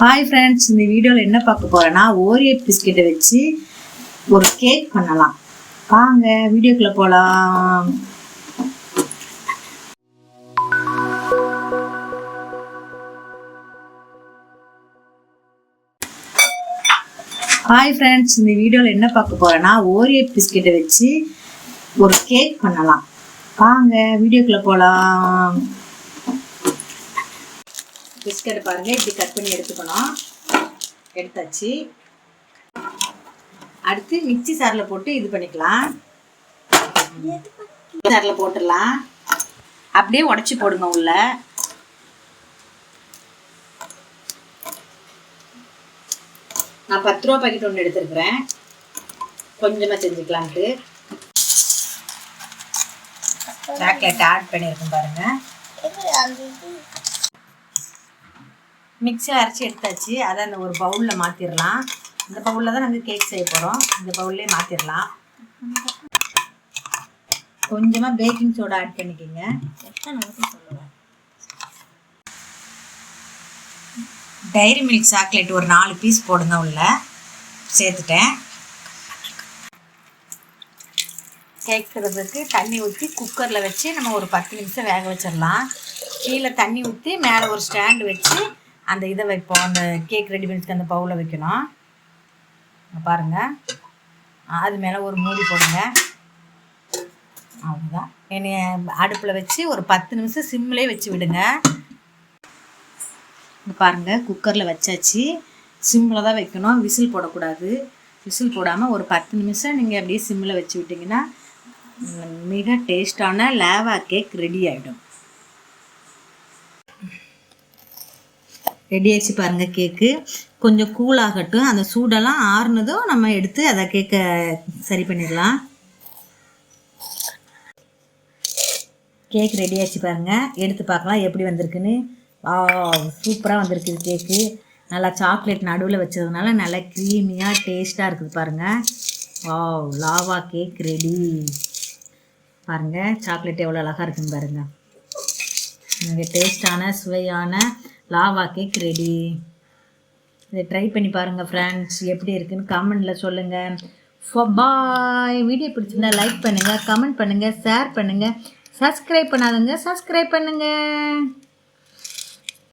Hi friends இந்த வீடியோவில் என்ன பார்க்க போறேன்னா ஓரியோ பிஸ்கெட்டை வச்சு ஒரு கேக் பண்ணலாம். வாங்க வீடியோக்குள்ள போகலாம் ஹாய் ஃப்ரெண்ட்ஸ் இந்த வீடியோவில் என்ன பார்க்க போறேன்னா ஓரியோ பிஸ்கெட்டை வச்சு ஒரு கேக் பண்ணலாம். வாங்க வீடியோக்குள்ள போகலாம் பிஸ்கட் பாருங்கள் இப்படி கட் பண்ணி எடுத்துக்கணும். எடுத்தாச்சு. அடுத்து மிக்ஸி சாரில் போட்டு இது பண்ணிக்கலாம். சாரில் போட்டுடலாம். அப்படியே உடச்சி போடுங்க உள்ள. நான் பத்து ரூபா பாக்கெட் ஒன்று எடுத்துருக்குறேன். கொஞ்சமாக செஞ்சுக்கலான்ட்டு சாக்லேட் ஆட் பண்ணியிருக்கேன் பாருங்கள் மிக்ஸியில் அரைச்சி எடுத்தாச்சு. அதை அந்த ஒரு பவுலில் மாற்றிடலாம் இந்த பவுலில் தான் நாங்கள் கேக் செய்ய போகிறோம் இந்த பவுல்லே மாற்றிடலாம் கொஞ்சமாக பேக்கிங் சோடா ஆட் பண்ணிக்கோங்க. டைரி மில்க் சாக்லேட் ஒரு நாலு பீஸ் போடுங்க உள்ள. சேர்த்துட்டேன். கேட்குறதுக்கு தண்ணி ஊற்றி குக்கரில் வச்சு நம்ம ஒரு பத்து நிமிஷம் வேக வச்சிடலாம் கீழே தண்ணி ஊற்றி மேலே ஒரு ஸ்டாண்டு வச்சு அந்த இதை வைப்போம். அந்த கேக் ரெடி பண்ணிக்கு அந்த பவுல வைக்கணும் பாருங்கள் அது மேலே ஒரு மூடி போடுங்க. அவ்வளோதான் என்னைய அடுப்பில் வச்சு ஒரு பத்து நிமிஷம் சிம்மிலே வச்சு விடுங்க. பாருங்கள் பாருங்க குக்கரில் வச்சாச்சு. சிம்மில் தான் வைக்கணும். விசில் போடக்கூடாது. விசில் போடாமல் ஒரு பத்து நிமிஷம் நீங்கள் அப்படியே சிம்மில் வச்சு விட்டிங்கன்னா மிக டேஸ்டான லேவா கேக் ரெடி ஆகிடும் ரெடி ஆச்சு பாருங்கள் கேக்கு கொஞ்சம் கூல் ஆகட்டும். அந்த சூடெல்லாம் ஆறுனதும் நம்ம எடுத்து அதை கேக்கை சரி பண்ணிடலாம். கேக் ரெடி ஆச்சு பாருங்கள் எடுத்து பார்க்கலாம் எப்படி வந்திருக்குன்னு. ஆ சூப்பராக வந்திருக்கு கேக்கு நல்லா சாக்லேட் நடுவில் வச்சதுனால நல்லா க்ரீமியாக டேஸ்ட்டாக இருக்குது பாருங்கள் வாவ் லாவா கேக் ரெடி பாருங்கள் சாக்லேட் எவ்வளோ அழகாக இருக்குன்னு பாருங்கள் இங்கே டேஸ்டான சுவையான லாவா கேக் ரெடி இதை ட்ரை பண்ணி பாருங்கள் ஃப்ரெண்ட்ஸ் எப்படி இருக்குன்னு கமெண்டில் சொல்லுங்கள் பாய் வீடியோ பிடிச்சிருந்தா லைக் பண்ணுங்கள் கமெண்ட் பண்ணுங்கள் ஷேர் பண்ணுங்கள் சப்ஸ்கிரைப் பண்ணாதவங்க சப்ஸ்கிரைப் பண்ணுங்கள்